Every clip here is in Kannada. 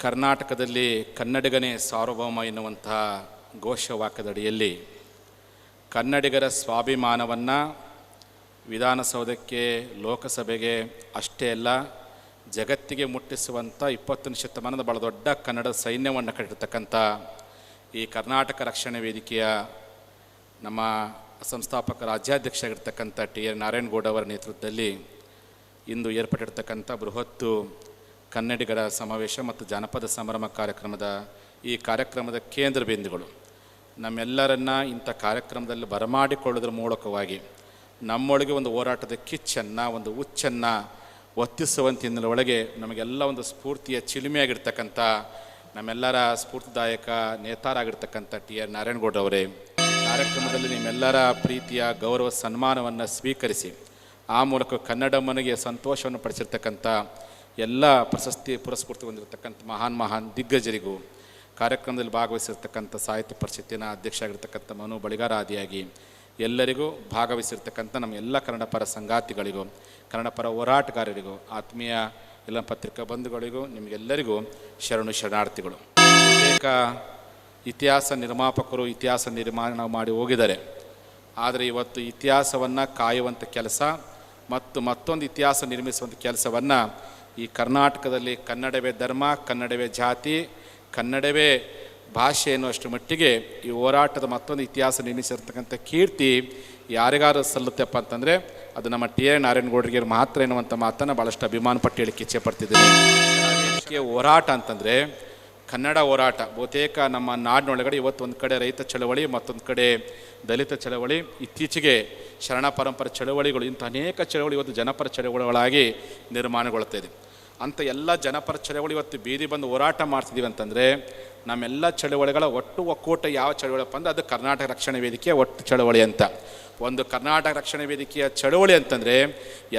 ಕರ್ನಾಟಕದಲ್ಲಿ ಕನ್ನಡಿಗನೇ ಸಾರ್ವಭೌಮ ಎನ್ನುವಂತಹ ಘೋಷವಾಕ್ಯದಡಿಯಲ್ಲಿ ಕನ್ನಡಿಗರ ಸ್ವಾಭಿಮಾನವನ್ನು ವಿಧಾನಸೌಧಕ್ಕೆ, ಲೋಕಸಭೆಗೆ ಅಷ್ಟೇ ಅಲ್ಲ, ಜಗತ್ತಿಗೆ ಮುಟ್ಟಿಸುವಂಥ ಇಪ್ಪತ್ತನೇ ಶತಮಾನದ ಬಹಳ ದೊಡ್ಡ ಕನ್ನಡ ಸೈನ್ಯವನ್ನು ಕಟ್ಟಿರ್ತಕ್ಕಂಥ ಈ ಕರ್ನಾಟಕ ರಕ್ಷಣೆ ವೇದಿಕೆಯ ನಮ್ಮ ಸಂಸ್ಥಾಪಕ ರಾಜ್ಯಾಧ್ಯಕ್ಷರಾಗಿರ್ತಕ್ಕಂಥ ಟಿ ಆರ್ ನಾರಾಯಣಗೌಡ ಅವರ ನೇತೃತ್ವದಲ್ಲಿ ಇಂದು ಏರ್ಪಟ್ಟಿರ್ತಕ್ಕಂಥ ಬೃಹತ್ತು ಕನ್ನಡಿಗರ ಸಮಾವೇಶ ಮತ್ತು ಜಾನಪದ ಸಂಭ್ರಮ ಕಾರ್ಯಕ್ರಮದ ಈ ಕಾರ್ಯಕ್ರಮದ ಕೇಂದ್ರ ಬಿಂದುಗಳು. ನಮ್ಮೆಲ್ಲರನ್ನ ಇಂಥ ಕಾರ್ಯಕ್ರಮದಲ್ಲಿ ಬರಮಾಡಿಕೊಳ್ಳೋದ್ರ ಮೂಲಕವಾಗಿ ನಮ್ಮೊಳಗೆ ಒಂದು ಹೋರಾಟದ ಕಿಚ್ಚನ್ನು, ಒಂದು ಹುಚ್ಚನ್ನು ಒತ್ತಿಸುವಂತಿನೊಳಗೆ ನಮಗೆಲ್ಲ ಒಂದು ಸ್ಫೂರ್ತಿಯ ಚಿಲುಮೆಯಾಗಿರ್ತಕ್ಕಂಥ ನಮ್ಮೆಲ್ಲರ ಸ್ಫೂರ್ತಿದಾಯಕ ನೇತಾರಾಗಿರ್ತಕ್ಕಂಥ ಟಿ ಆರ್ ನಾರಾಯಣಗೌಡರವರೇ ಕಾರ್ಯಕ್ರಮದಲ್ಲಿ ನಿಮ್ಮೆಲ್ಲರ ಪ್ರೀತಿಯ, ಗೌರವ, ಸನ್ಮಾನವನ್ನು ಸ್ವೀಕರಿಸಿ ಆ ಮೂಲಕ ಕನ್ನಡಮ್ಮನಿಗೆ ಸಂತೋಷವನ್ನು ಪಡಿಸಿರ್ತಕ್ಕಂಥ ಎಲ್ಲ ಪ್ರಶಸ್ತಿ ಪುರಸ್ಕೃತಿ ಹೊಂದಿರತಕ್ಕಂಥ ಮಹಾನ್ ಮಹಾನ್ ದಿಗ್ಗಜರಿಗೂ ಕಾರ್ಯಕ್ರಮದಲ್ಲಿ ಭಾಗವಹಿಸಿರ್ತಕ್ಕಂಥ ಸಾಹಿತ್ಯ ಪರಿಷತ್ತಿನ ಅಧ್ಯಕ್ಷ ಆಗಿರ್ತಕ್ಕಂಥ ಮನು ಬಳಿಗಾರಾದಿಯಾಗಿ ಎಲ್ಲರಿಗೂ ಭಾಗವಹಿಸಿರ್ತಕ್ಕಂಥ ನಮ್ಮ ಎಲ್ಲ ಕನ್ನಡ ಪರ ಸಂಗಾತಿಗಳಿಗೂ ಕನ್ನಡ ಪರ ಹೋರಾಟಗಾರರಿಗೂ, ಆತ್ಮೀಯ ಎಲ್ಲ ಪತ್ರಿಕಾ ಬಂಧುಗಳಿಗೂ, ನಿಮಗೆಲ್ಲರಿಗೂ ಶರಣು ಶರಣಾರ್ಥಿಗಳು. ಅನೇಕ ಇತಿಹಾಸ ನಿರ್ಮಾಪಕರು ಇತಿಹಾಸ ನಿರ್ಮಾಣ ಮಾಡಿ ಹೋಗಿದ್ದಾರೆ. ಆದರೆ ಇವತ್ತು ಇತಿಹಾಸವನ್ನು ಕಾಯುವಂಥ ಕೆಲಸ ಮತ್ತು ಮತ್ತೊಂದು ಇತಿಹಾಸ ನಿರ್ಮಿಸುವಂಥ ಕೆಲಸವನ್ನು ಈ ಕರ್ನಾಟಕದಲ್ಲಿ ಕನ್ನಡವೇ ಧರ್ಮ, ಕನ್ನಡವೇ ಜಾತಿ, ಕನ್ನಡವೇ ಭಾಷೆ ಎನ್ನುವಷ್ಟು ಮಟ್ಟಿಗೆ ಈ ಹೋರಾಟದ ಮತ್ತೊಂದು ಇತಿಹಾಸ ನಿರ್ಮಿಸಿರ್ತಕ್ಕಂಥ ಕೀರ್ತಿ ಯಾರಿಗಾರು ಸಲ್ಲುತ್ತಪ್ಪ ಅಂತಂದರೆ ಅದು ನಮ್ಮ ಟಿ ಎ ನಾರಾಯಣಗೌಡರಿಗೆ ಮಾತ್ರ ಎನ್ನುವಂಥ ಮಾತನ್ನು ಭಾಳಷ್ಟು ಅಭಿಮಾನ ಪಟ್ಟು ಹೇಳಿಕ್ಕೆ ಇಚ್ಛೆ ಪಡ್ತಿದ್ದೀನಿ. ಹೋರಾಟ ಅಂತಂದರೆ ಕನ್ನಡ ಹೋರಾಟ, ಬಹುತೇಕ ನಮ್ಮ ನಾಡಿನೊಳಗಡೆ ಇವತ್ತು ಒಂದು ಕಡೆ ರೈತ ಚಳವಳಿ, ಮತ್ತೊಂದು ಕಡೆ ದಲಿತ ಚಳವಳಿ. ಇತ್ತೀಚೆಗೆ ಶರಣ ಪರಂಪರೆ ಚಳವಳಿಗಳು ಇಂಥ ಅನೇಕ ಚಳವಳಿ ಇವತ್ತು ಜನಪರ ಚಳವಳಿಗಳಾಗಿ ನಿರ್ಮಾಣಗೊಳ್ತಾ ಇದೆ. ಅಂಥ ಎಲ್ಲ ಜನಪರ ಚಳವಳಿ ಇವತ್ತು ಬೀದಿ ಬಂದು ಹೋರಾಟ ಮಾಡ್ತಿದ್ದೀವಿ ಅಂತಂದರೆ ನಮ್ಮೆಲ್ಲ ಚಳವಳಿಗಳ ಒಟ್ಟು ಒಕ್ಕೂಟ ಯಾವ ಚಳವಳಿಪ್ಪ ಅಂದ್ರೆ ಅದು ಕರ್ನಾಟಕ ರಕ್ಷಣಾ ವೇದಿಕೆಯ ಒಟ್ಟು ಚಳವಳಿ ಅಂತ. ಒಂದು ಕರ್ನಾಟಕ ರಕ್ಷಣಾ ವೇದಿಕೆಯ ಚಳವಳಿ ಅಂತಂದರೆ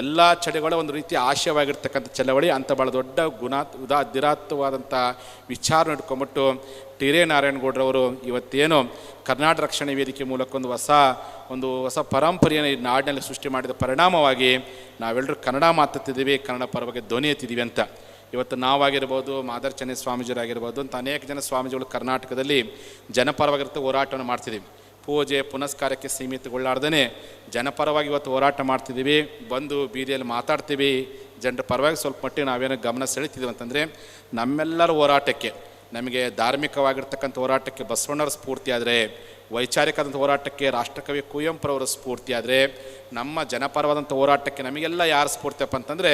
ಎಲ್ಲ ಚಳವಳಿ ಒಂದು ರೀತಿ ಆಶಯವಾಗಿರ್ತಕ್ಕಂಥ ಚಳವಳಿ ಅಂತ ಭಾಳ ದೊಡ್ಡ ಗುಣ, ಉದಾ ದಿರಾತ್ವಾದಂಥ ವಿಚಾರ ಇಟ್ಕೊಂಬಿಟ್ಟು ಟಿ. ರೇ ನಾರಾಯಣಗೌಡರವರು ಇವತ್ತೇನು ಕರ್ನಾಟಕ ರಕ್ಷಣೆ ವೇದಿಕೆ ಮೂಲಕ ಒಂದು ಹೊಸ ಒಂದು ಹೊಸ ಪರಂಪರೆಯನ್ನು ಈ ನಾಡಿನಲ್ಲಿ ಸೃಷ್ಟಿ ಮಾಡಿದ ಪರಿಣಾಮವಾಗಿ ನಾವೆಲ್ಲರೂ ಕನ್ನಡ ಮಾತಾಡ್ತಿದ್ದೀವಿ ಕನ್ನಡ ಪರವಾಗಿ ಧ್ವನಿ ಎತ್ತಿದ್ದೀವಿ ಅಂತ. ಇವತ್ತು ನಾವಾಗಿರ್ಬೋದು, ಮಾದರ್ ಚೆನ್ನೈ ಸ್ವಾಮೀಜಿಯರಾಗಿರ್ಬೋದು ಅಂತ ಅನೇಕ ಜನ ಸ್ವಾಮೀಜಿಗಳು ಕರ್ನಾಟಕದಲ್ಲಿ ಜನಪರವಾಗಿರ್ತ ಹೋರಾಟವನ್ನು ಮಾಡ್ತಿದ್ದೀವಿ. ಪೂಜೆ ಪುನಸ್ಕಾರಕ್ಕೆ ಸೀಮಿತಗೊಳ್ಳಾರ್ದೇ ಜನಪರವಾಗಿ ಇವತ್ತು ಹೋರಾಟ ಮಾಡ್ತಿದ್ದೀವಿ, ಬಂದು ಬೀದಿಯಲ್ಲಿ ಮಾತಾಡ್ತೀವಿ. ಜನರ ಪರವಾಗಿ ಸ್ವಲ್ಪ ಮಟ್ಟಿಗೆ ನಾವೇನೋ ಗಮನ ಸೆಳಿತಿದ್ದೀವಿ ಅಂತಂದರೆ, ನಮ್ಮೆಲ್ಲರ ಹೋರಾಟಕ್ಕೆ, ನಮಗೆ ಧಾರ್ಮಿಕವಾಗಿರ್ತಕ್ಕಂಥ ಹೋರಾಟಕ್ಕೆ ಬಸವಣ್ಣರ ಸ್ಫೂರ್ತಿ ಆದರೆ ವೈಚಾರಿಕವಾದಂಥ ಹೋರಾಟಕ್ಕೆ ರಾಷ್ಟ್ರಕವಿ ಕುವೆಂಪುರವರ ಸ್ಫೂರ್ತಿ ಆದರೆ ನಮ್ಮ ಜನಪರವಾದಂಥ ಹೋರಾಟಕ್ಕೆ ನಮಗೆಲ್ಲ ಯಾರು ಸ್ಫೂರ್ತಿಯಪ್ಪ ಅಂತಂದರೆ,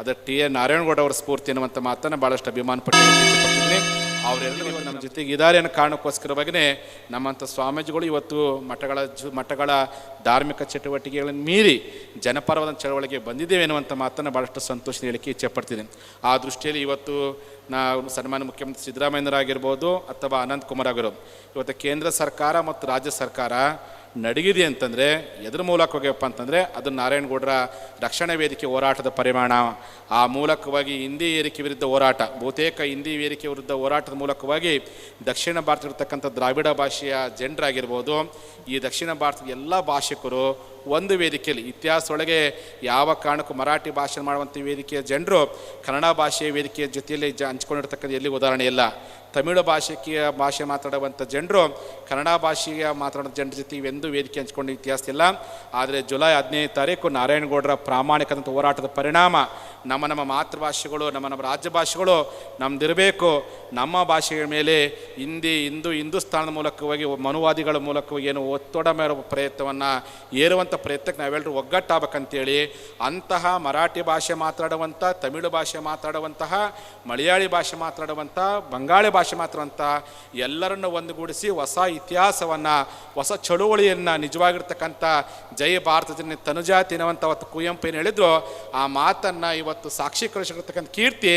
ಅದು ಟಿ ಎ ನಾರಾಯಣಗೌಡ ಅವರ ಸ್ಫೂರ್ತಿ ಅನ್ನುವಂಥ ಮಾತನ್ನು ಭಾಳಷ್ಟು ಅಭಿಮಾನ ಅವರೆಲ್ಲರೂ ನಮ್ಮ ಜೊತೆಗೆ ಇದ್ದಾರೆ ಅನ್ನೋ ಕಾರಣಕ್ಕೋಸ್ಕರವಾಗಿಯೇ ನಮ್ಮಂಥ ಸ್ವಾಮೀಜಿಗಳು ಇವತ್ತು ಮಠಗಳ ಜು, ಮಠಗಳ ಧಾರ್ಮಿಕ ಚಟುವಟಿಕೆಗಳನ್ನು ಮೀರಿ ಜನಪರವಾದ ಚಳವಳಿಗೆ ಬಂದಿದ್ದೇವೆ ಅನ್ನುವಂಥ ಮಾತನ್ನು ಭಾಳಷ್ಟು ಸಂತೋಷ ಹೇಳಿಕೆ ಇಚ್ಛೆ ಪಡ್ತೀನಿ ಆ ದೃಷ್ಟಿಯಲ್ಲಿ ಇವತ್ತು ನಾವು ಸನ್ಮಾನ್ಯ ಮುಖ್ಯಮಂತ್ರಿ ಸಿದ್ದರಾಮಯ್ಯನವರಾಗಿರ್ಬೋದು ಅಥವಾ ಅನಂತ್ ಕುಮಾರ್ ಆಗಿರೋದು ಇವತ್ತು ಕೇಂದ್ರ ಸರ್ಕಾರ ಮತ್ತು ರಾಜ್ಯ ಸರ್ಕಾರ ನಡಗಿದೆ ಅಂತಂದರೆ, ಎದ್ರ ಮೂಲಕ ಹೋಗ್ಯಪ್ಪ ಅಂತಂದರೆ, ಅದು ನಾರಾಯಣಗೌಡರ ರಕ್ಷಣಾ ವೇದಿಕೆ ಹೋರಾಟದ ಪರಿಮಾಣ. ಆ ಮೂಲಕವಾಗಿ ಹಿಂದಿ ಏರಿಕೆ ವಿರುದ್ಧ ಹೋರಾಟ, ಬಹುತೇಕ ಹಿಂದಿ ಏರಿಕೆ ವಿರುದ್ಧ ಹೋರಾಟದ ಮೂಲಕವಾಗಿ ದಕ್ಷಿಣ ಭಾರತ ಭಾರತದಲ್ಲಿರ್ತಕ್ಕಂಥ ದ್ರಾವಿಡ ಭಾಷೆಯ ಜನರಾಗಿರ್ಬೋದು. ಈ ದಕ್ಷಿಣ ಭಾರತದ ಎಲ್ಲ ಭಾಷಿಕರು ಒಂದು ವೇದಿಕೆಯಲ್ಲಿ, ಇತಿಹಾಸದೊಳಗೆ ಯಾವ ಕಾರಣಕ್ಕೂ ಮರಾಠಿ ಭಾಷೆ ಮಾಡುವಂಥ ವೇದಿಕೆಯ ಜನರು ಕನ್ನಡ ಭಾಷೆಯ ವೇದಿಕೆಯ ಜೊತೆಯಲ್ಲಿ ಜ ಹಂಚ್ಕೊಂಡಿರ್ತಕ್ಕಂಥ ಎಲ್ಲಿ ಉದಾಹರಣೆ ಇಲ್ಲ. ತಮಿಳು ಭಾಷೆಯ ಭಾಷೆ ಮಾತಾಡುವಂಥ ಜನರು ಕನ್ನಡ ಭಾಷೆಯ ಮಾತಾಡೋ ಜನರ ಜೊತೆ ಇವೆಂದೂ ವೇದಿಕೆ ಹಂಚ್ಕೊಂಡು ಇತಿಹಾಸ ಇಲ್ಲ. ಆದರೆ ಜುಲೈ ಹದಿನೈದು ತಾರೀಕು ನಾರಾಯಣಗೌಡರ ಪ್ರಾಮಾಣಿಕದಂಥ ಹೋರಾಟದ ಪರಿಣಾಮ ನಮ್ಮ ನಮ್ಮ ಮಾತೃಭಾಷೆಗಳು, ನಮ್ಮ ನಮ್ಮ ರಾಜ್ಯ ಭಾಷೆಗಳು ನಮ್ಮದಿರಬೇಕು ನಮ್ಮ ಭಾಷೆಯ ಮೇಲೆ ಹಿಂದಿ, ಹಿಂದೂ ಹಿಂದೂಸ್ತಾನದ ಮೂಲಕವಾಗಿ, ಮನುವಾದಿಗಳ ಮೂಲಕವಾಗಿ ಏನು ಒತ್ತಡ ಮೇರ ಪ್ರಯತ್ನವನ್ನು ಏರುವಂಥ ಪ್ರಯತ್ನಕ್ಕೆ ನಾವೆಲ್ಲರೂ ಒಗ್ಗಟ್ಟಾಗಬೇಕಂತೇಳಿ ಅಂತಹ ಮರಾಠಿ ಭಾಷೆ ಮಾತಾಡುವಂಥ, ತಮಿಳು ಭಾಷೆ ಮಾತಾಡುವಂತಹ, ಮಲಯಾಳಿ ಭಾಷೆ ಮಾತಾಡುವಂಥ, ಬಂಗಾಳಿ ಭಾಷೆ ಮಾತಾಡುವಂಥ ಎಲ್ಲರನ್ನು ಒಂದುಗೂಡಿಸಿ ಹೊಸ ಇತಿಹಾಸವನ್ನು, ಹೊಸ ಚಳುವಳಿಯನ್ನು ನಿಜವಾಗಿರ್ತಕ್ಕಂಥ ಜೈ ಭಾರತ ತನುಜಾತಿನವಂಥ ಅವತ್ತು ಕುವೆಂಪು ಏನು ಹೇಳಿದ್ರು, ಆ ಮಾತನ್ನು ಇವತ್ತು ಸಾಕ್ಷೀಕರಿಸಿರ್ತಕ್ಕಂಥ ಕೀರ್ತಿ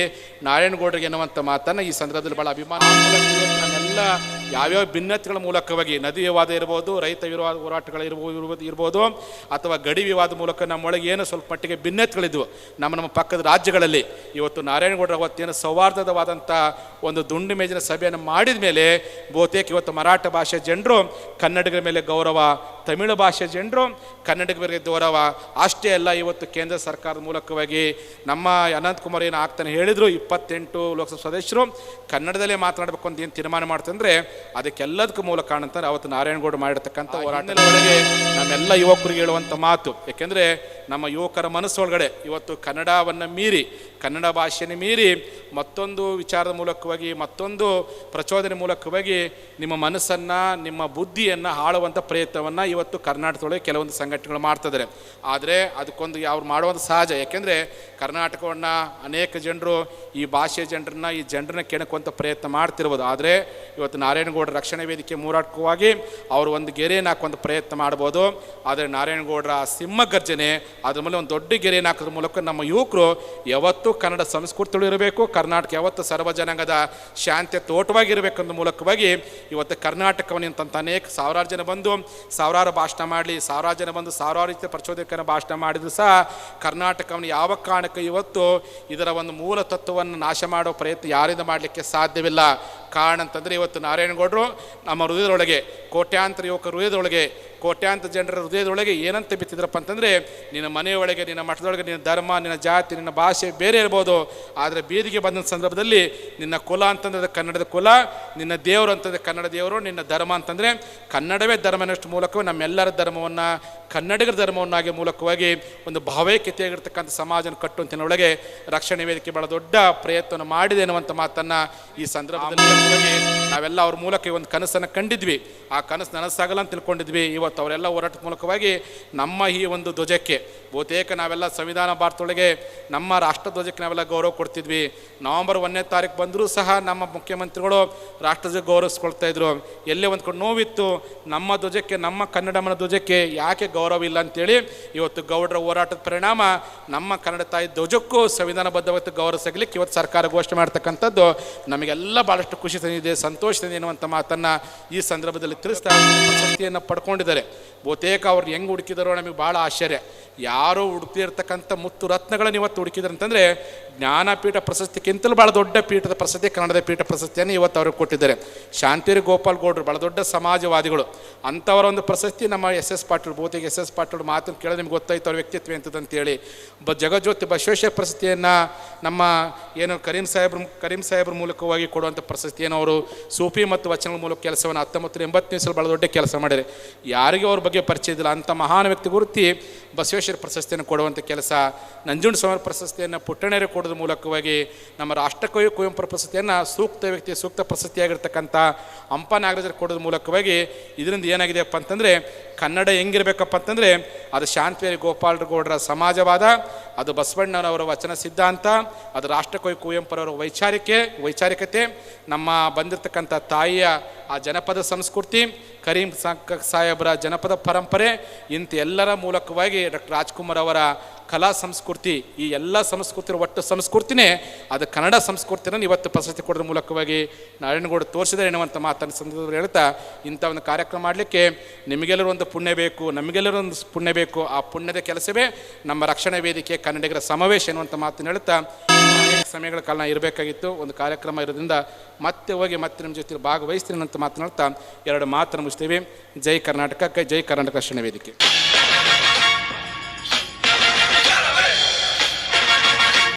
ನಾರಾಯಣಗೌಡರಿಗೆ ಎನ್ನುವಂಥ ಮಾತನ್ನು ಈ ಸಂದರ್ಭದಲ್ಲಿ ಭಾಳ ಅಭಿಮಾನ ನಮ್ಮೆಲ್ಲ ಯಾವ್ಯಾವ ಭಿನ್ನತೆಗಳ ಮೂಲಕವಾಗಿ ನದಿ ವಿವಾದ ಇರ್ಬೋದು, ರೈತ ವಿರೋಧ ಹೋರಾಟಗಳು ಇರ್ಬೋದು ಇರ್ಬೋದು, ಅಥವಾ ಗಡಿ ವಿವಾದ ಮೂಲಕ ನಮ್ಮೊಳಗೆ ಏನು ಸ್ವಲ್ಪ ಮಟ್ಟಿಗೆ ಭಿನ್ನತೆಗಳಿದ್ವು, ನಮ್ಮ ನಮ್ಮ ಪಕ್ಕದ ರಾಜ್ಯಗಳಲ್ಲಿ. ಇವತ್ತು ನಾರಾಯಣಗೌಡರ ಅವತ್ತೇನು ಸೌಹಾರ್ದವಾದಂಥ ಒಂದು ದುಂಡು ಮೇಜಿನ ಸಭೆಯನ್ನು ಮಾಡಿದ ಮೇಲೆ ಬಹುತೇಕ ಇವತ್ತು ಮರಾಠ ಭಾಷೆ ಜನರು ಕನ್ನಡಿಗರ ಮೇಲೆ ಗೌರವ ತಮಿಳು ಭಾಷೆ ಜನರು ಕನ್ನಡಿಗರಿಗೆ ಗೌರವ. ಅಷ್ಟೇ ಅಲ್ಲ, ಇವತ್ತು ಕೇಂದ್ರ ಸರ್ಕಾರದ ಮೂಲಕವಾಗಿ ನಮ್ಮ ಅನಂತಕುಮಾರ್ ಏನು ಆಗ್ತಾನೆ ಹೇಳಿದರು, ಇಪ್ಪತ್ತೆಂಟು ಲೋಕಸಭಾ ಸದಸ್ಯರು ಕನ್ನಡದಲ್ಲೇ ಮಾತನಾಡಬೇಕು ಅಂತ ಏನು ತೀರ್ಮಾನ ಮಾಡ್ತಂದ್ರೆ ಅದಕ್ಕೆಲ್ಲದಕ್ಕೂ ಮೂಲ ಕಾರಣ ಅಂತಂದ್ರೆ ಅವತ್ತು ನಾರಾಯಣಗೌಡ ಮಾಡಿರ್ತಕ್ಕಂಥ ಹೋರಾಟದ ಒಳಗೆ ನಮ್ಮೆಲ್ಲ ಯುವಕರಿಗೆ ಹೇಳುವಂಥ ಮಾತು. ಯಾಕೆಂದ್ರೆ ನಮ್ಮ ಯುವಕರ ಮನಸ್ಸೊಳಗಡೆ ಇವತ್ತು ಕನ್ನಡವನ್ನು ಮೀರಿ, ಕನ್ನಡ ಭಾಷೆಯನ್ನು ಮೀರಿ ಮತ್ತೊಂದು ವಿಚಾರದ ಮೂಲಕವಾಗಿ, ಮತ್ತೊಂದು ಪ್ರಚೋದನೆ ಮೂಲಕವಾಗಿ ನಿಮ್ಮ ಮನಸ್ಸನ್ನು, ನಿಮ್ಮ ಬುದ್ಧಿಯನ್ನು ಹಾಳುವಂಥ ಪ್ರಯತ್ನವನ್ನು ಇವತ್ತು ಕರ್ನಾಟಕದೊಳಗೆ ಕೆಲವೊಂದು ಸಂಘಟನೆಗಳು ಮಾಡ್ತಿದ್ದಾರೆ. ಆದರೆ ಅದಕ್ಕೊಂದು ಅವ್ರು ಮಾಡುವಂಥ ಸಹಜ, ಯಾಕೆಂದರೆ ಕರ್ನಾಟಕವನ್ನು ಅನೇಕ ಜನರು, ಈ ಭಾಷೆಯ ಜನರನ್ನ, ಈ ಜನರನ್ನ ಕೆಣಕುವಂಥ ಪ್ರಯತ್ನ ಮಾಡ್ತಿರ್ಬೋದು. ಆದರೆ ಇವತ್ತು ನಾರಾಯಣಗೌಡರ ರಕ್ಷಣೆ ವೇದಿಕೆ ಮೂರಾಟಕವಾಗಿ ಅವರು ಒಂದು ಗೆರೆಯನ್ನು ಹಾಕುವಂಥ ಪ್ರಯತ್ನ ಮಾಡ್ಬೋದು. ಆದರೆ ನಾರಾಯಣಗೌಡರ ಸಿಂಹ ಗರ್ಜನೆ ಅದ್ರ ಮೇಲೆ ಒಂದು ದೊಡ್ಡ ಗೆರೆಯನ್ನು ಹಾಕೋದ್ರ ಮೂಲಕ ನಮ್ಮ ಯುವಕರು ಯಾವತ್ತೂ ಕನ್ನಡ ಸಂಸ್ಕೃತಿಗಳು ಇರಬೇಕು, ಕರ್ನಾಟಕ ಯಾವತ್ತು ಸರ್ವ ಜನಾಂಗದ ಶಾಂತಿ ತೋಟವಾಗಿರಬೇಕನ್ನೋ ಮೂಲಕವಾಗಿ ಇವತ್ತು ಕರ್ನಾಟಕವನ್ನು ಇಂಥ ಅನೇಕ ಸಾವಿರಾರು ಜನ ಬಂದು ಸಾವಿರಾರು ಭಾಷಣ ಮಾಡಲಿ, ಸಾವಿರಾರು ಜನ ಬಂದು ಸಾವಿರಾರು ರೀತಿಯ ಪ್ರಚೋದಕನ ಭಾಷಣ ಮಾಡಿದ್ರು ಸಹ ಕರ್ನಾಟಕವನ್ನು ಯಾವ ಕಾರಣಕ್ಕೆ ಇವತ್ತು ಇದರ ಒಂದು ಮೂಲ ತತ್ವವನ್ನು ನಾಶ ಮಾಡೋ ಪ್ರಯತ್ನ ಯಾರಿಂದ ಮಾಡಲಿಕ್ಕೆ ಸಾಧ್ಯವಿಲ್ಲ. ಕಾರಣ ಅಂತಂದರೆ ಇವತ್ತು ನಾರಾಯಣಗೌಡರು ನಮ್ಮ ಹೃದಯದೊಳಗೆ, ಕೋಟ್ಯಾಂತರ ಯುವಕರ ಹೃದಯದೊಳಗೆ, ಕೋಟ್ಯಾಂತರ ಜನರ ಹೃದಯದೊಳಗೆ ಏನಂತ ಬಿತ್ತಿದ್ರಪ್ಪ ಅಂತಂದರೆ, ನಿನ್ನ ಮನೆಯೊಳಗೆ ನಿನ್ನ ಮಠದೊಳಗೆ, ನಿನ್ನ ಧರ್ಮ, ನಿನ್ನ ಜಾತಿ, ನಿನ್ನ ಭಾಷೆ ಬೇರೆ ಇರ್ಬೋದು. ಆದರೆ ಬೀದಿಗೆ ಬಂದ ಸಂದರ್ಭದಲ್ಲಿ ನಿನ್ನ ಕುಲ ಅಂತಂದ್ರೆ ಕನ್ನಡದ ಕುಲ, ನಿನ್ನ ದೇವರು ಅಂತಂದರೆ ಕನ್ನಡ ದೇವರು, ನಿನ್ನ ಧರ್ಮ ಅಂತಂದರೆ ಕನ್ನಡವೇ ಧರ್ಮನಷ್ಟು ಮೂಲಕವೇ ನಮ್ಮೆಲ್ಲರ ಧರ್ಮವನ್ನು ಕನ್ನಡಿಗರ ಧರ್ಮವನ್ನಾಗಿ ಮೂಲಕವಾಗಿ ಒಂದು ಭಾವೈಕ್ಯತೆಯಾಗಿರ್ತಕ್ಕಂಥ ಸಮಾಜನ ಕಟ್ಟುವಂತಿನೊಳಗೆ ರಕ್ಷಣೆ ವೇದಿಕೆ ಬಹಳ ದೊಡ್ಡ ಪ್ರಯತ್ನವನ್ನು ಮಾಡಿದೆ ಅನ್ನುವಂಥ ಮಾತನ್ನು ಈ ಸಂದರ್ಭದಲ್ಲಿ ನಾವೆಲ್ಲ ಅವ್ರ ಮೂಲಕ ಒಂದು ಕನಸನ್ನು ಕಂಡಿದ್ವಿ. ಆ ಕನಸು ನನಸಾಗಲ್ಲ ಅಂತ ತಿಳ್ಕೊಂಡಿದ್ವಿ. ಇವತ್ತು ಅವರೆಲ್ಲ ಹೋರಾಟದ ಮೂಲಕವಾಗಿ ನಮ್ಮ ಈ ಒಂದು ಧ್ವಜಕ್ಕೆ, ಬಹುತೇಕ ನಾವೆಲ್ಲ ಸಂವಿಧಾನ ಭಾರತದೊಳಗೆ, ನಮ್ಮ ರಾಷ್ಟ್ರ ಧ್ವಜಕ್ಕೆ ನಾವೆಲ್ಲ ಗೌರವ ಕೊಡ್ತಿದ್ವಿ. ನವೆಂಬರ್ ಒಂದನೇ ತಾರೀಕು ಬಂದರೂ ಸಹ ನಮ್ಮ ಮುಖ್ಯಮಂತ್ರಿಗಳು ರಾಷ್ಟ್ರಧ್ವಜ ಗೌರವಿಸ್ಕೊಳ್ತಾ ಇದ್ರು. ಎಲ್ಲೇ ಒಂದು ನೋವಿತ್ತು. ನಮ್ಮ ಧ್ವಜಕ್ಕೆ, ನಮ್ಮ ಕನ್ನಡಮ್ಮನ ಧ್ವಜಕ್ಕೆ ಯಾಕೆ ಗೌರವ ಇಲ್ಲ ಅಂತೇಳಿ ಇವತ್ತು ಗೌಡರ ಹೋರಾಟದ ಪರಿಣಾಮ ನಮ್ಮ ಕನ್ನಡ ತಾಯಿ ಧ್ವಜಕ್ಕೂ ಸಂವಿಧಾನಬದ್ಧವಾಗಿ ಗೌರವ ಸಿಗಲಿಕ್ಕೆ ಇವತ್ತು ಸರ್ಕಾರ ಘೋಷಣೆ ಮಾಡ್ತಕ್ಕಂಥದ್ದು. ನಮಗೆಲ್ಲ ಭಾಳಷ್ಟು ಖುಷಿ ತಂದಿದೆ, ಸಂತೋಷ ತಂದಿದೆ ಅನ್ನುವಂಥ ಮಾತನ್ನು ಈ ಸಂದರ್ಭದಲ್ಲಿ ತಿಳಿಸ್ತಾ ಪ್ರಶಸ್ತಿಯನ್ನು ಪಡ್ಕೊಂಡಿದ್ದಾರೆ. ಬಹುತೇಕ ಅವ್ರು ಹೆಂಗೆ ಹುಡುಕಿದಾರೋ ನಮಗೆ ಭಾಳ ಆಶ್ಚರ್ಯ. ಯಾರೋ ಹುಡುಕ್ತಿರ್ತಕ್ಕಂಥ ಮುತ್ತು ರತ್ನಗಳನ್ನು ಇವತ್ತು ಹುಡುಕಿದ್ರು ಅಂತಂದರೆ ಜ್ಞಾನಪೀಠ ಪ್ರಶಸ್ತಿಗಿಂತಲೂ ಭಾಳ ದೊಡ್ಡ ಪೀಠದ ಪ್ರಶಸ್ತಿ, ಕನ್ನಡದ ಪೀಠ ಪ್ರಶಸ್ತಿಯನ್ನು ಇವತ್ತು ಅವ್ರಿಗೆ ಕೊಟ್ಟಿದ್ದಾರೆ. ಶಾಂತಿರಿ ಗೋಪಾಲ್ ಗೌಡ್ರು ಭಾಳ ದೊಡ್ಡ ಸಮಾಜವಾದಿಗಳು. ಅಂಥವರ ಒಂದು ಪ್ರಶಸ್ತಿ ನಮ್ಮ ಎಸ್ ಎಸ್ ಪಾಟೀಲ್, ಬಹುತೇಕ ಎಸ್ ಎಸ್ ಪಾಟೀಲ್ ಮಾತನ್ನು ಕೇಳಿದ್ರೆ ನಿಮ್ಗೆ ಗೊತ್ತಾಯ್ತು ಅವ್ರ ವ್ಯಕ್ತಿತ್ವ ಎಂಥದ್ದಂತೇಳಿ ಬ ಜಗಜ್ಯೋತಿ ಬಸವೇಶ್ವರ ಪ್ರಶಸ್ತಿಯನ್ನು ನಮ್ಮ ಏನು ಕರೀಂ ಸಾಹೇಬ್ರ ಕರೀಂ ಸಾಹೇಬ್ರ ಮೂಲಕವಾಗಿ ಕೊಡುವಂಥ ಪ್ರಶಸ್ತಿಯನ್ನು ಅವರು ಸೂಫಿ ಮತ್ತು ವಚನಗಳ ಮೂಲಕ ಕೆಲಸವನ್ನು ಹತ್ತೊಂಬತ್ತು ಎಂಬತ್ತು ಸಲ ಭಾಳ ದೊಡ್ಡ ಕೆಲಸ ಮಾಡಿದ್ದಾರೆ. ಯಾರಿಗೂ ಅವ್ರ ಬಗ್ಗೆ ಪರಿಚಯ ಇದ್ದಿಲ್ಲ ಅಂಥ ಮಹಾನ್ ವ್ಯಕ್ತಿ ಗುರುತಿ ಬಸವೇಶ್ವರ ಪ್ರಶಸ್ತಿಯನ್ನು ಕೊಡುವಂಥ ಕೆಲಸ, ನಂಜುಂಡ ಸ್ವಾಮಿ ಪ್ರಶಸ್ತಿಯನ್ನು ಪುಟ್ಟಣೆಯರು ಕೊಡೋದ್ರ ಮೂಲಕವಾಗಿ ನಮ್ಮ ರಾಷ್ಟ್ರಕವಿ ಕುವೆಂಪು ಪ್ರಶಸ್ತಿಯನ್ನು ಸೂಕ್ತ ವ್ಯಕ್ತಿ, ಸೂಕ್ತ ಪ್ರಶಸ್ತಿಯಾಗಿರ್ತಕ್ಕಂಥ ಹಂಪ ನಾಗರಾಜರು ಕೊಡೋದ್ರ ಮೂಲಕವಾಗಿ ಇದರಿಂದ ಏನಾಗಿದೆಯಪ್ಪ ಅಂತಂದರೆ ಕನ್ನಡ ಹೆಂಗಿರ್ಬೇಕಪ್ಪ ಅಂತಂದರೆ ಅದು ಶಾಂತಿವೇರಿ ಗೋಪಾಲಗೌಡರ ಸಮಾಜವಾದ, ಅದು ಬಸವಣ್ಣನವರ ವಚನ ಸಿದ್ಧಾಂತ, ಅದು ರಾಷ್ಟ್ರಕವಿ ಕುವೆಂಪುರವರ ವೈಚಾರಿಕೆ, ವೈಚಾರಿಕತೆ, ನಮ್ಮ ಬಂದಿರತಕ್ಕಂಥ ತಾಯಿಯ ಆ ಜನಪದ ಸಂಸ್ಕೃತಿ, ಕರೀಂ ಸಾಹೇಬರ ಜನಪದ ಪರಂಪರೆ ಇಂಥ ಎಲ್ಲರ ಮೂಲಕವಾಗಿ ಡಾಕ್ಟರ್ ರಾಜ್ಕುಮಾರ್ ಅವರ ಕಲಾ ಸಂಸ್ಕೃತಿ, ಈ ಎಲ್ಲ ಸಂಸ್ಕೃತಿ ಒಟ್ಟು ಸಂಸ್ಕೃತಿನೇ, ಅದು ಕನ್ನಡ ಸಂಸ್ಕೃತಿನ ಇವತ್ತು ಪ್ರಶಸ್ತಿ ಕೊಡೋದ್ರ ಮೂಲಕವಾಗಿ ನಾರಾಯಣಗೌಡ ತೋರಿಸಿದರೆ ಎನ್ನುವಂಥ ಮಾತನ್ನು ಸಂದರ್ಭದಲ್ಲಿ ಹೇಳ್ತಾ ಇಂಥ ಒಂದು ಕಾರ್ಯಕ್ರಮ ಮಾಡಲಿಕ್ಕೆ ನಿಮಗೆಲ್ಲರೂ ಒಂದು ಪುಣ್ಯ ಬೇಕು, ನಮಗೆಲ್ಲರೂ ಒಂದು ಪುಣ್ಯ ಬೇಕು, ಆ ಪುಣ್ಯದ ಕೆಲಸವೇ ನಮ್ಮ ರಕ್ಷಣಾ ವೇದಿಕೆ ಕನ್ನಡಿಗರ ಸಮಾವೇಶ ಎನ್ನುವಂಥ ಮಾತನ್ನು ಹೇಳ್ತಾ ಸಮಯಗಳ ಕಾಲ ಇರಬೇಕಾಗಿತ್ತು, ಒಂದು ಕಾರ್ಯಕ್ರಮ ಇರೋದ್ರಿಂದ ಮತ್ತೆ ಹೋಗಿ ಮತ್ತೆ ನಿಮ್ಮ ಜೊತೆ ಭಾಗವಹಿಸ್ತೀನಿ ಅಂತ ಮಾತನಾಡ್ತಾ ಎರಡು ಮಾತನ್ನು ಮುಗಿಸ್ತೀವಿ. ಜೈ ಕರ್ನಾಟಕ ಜೈ ಕರ್ನಾಟಕ ರಕ್ಷಣಾ ವೇದಿಕೆ.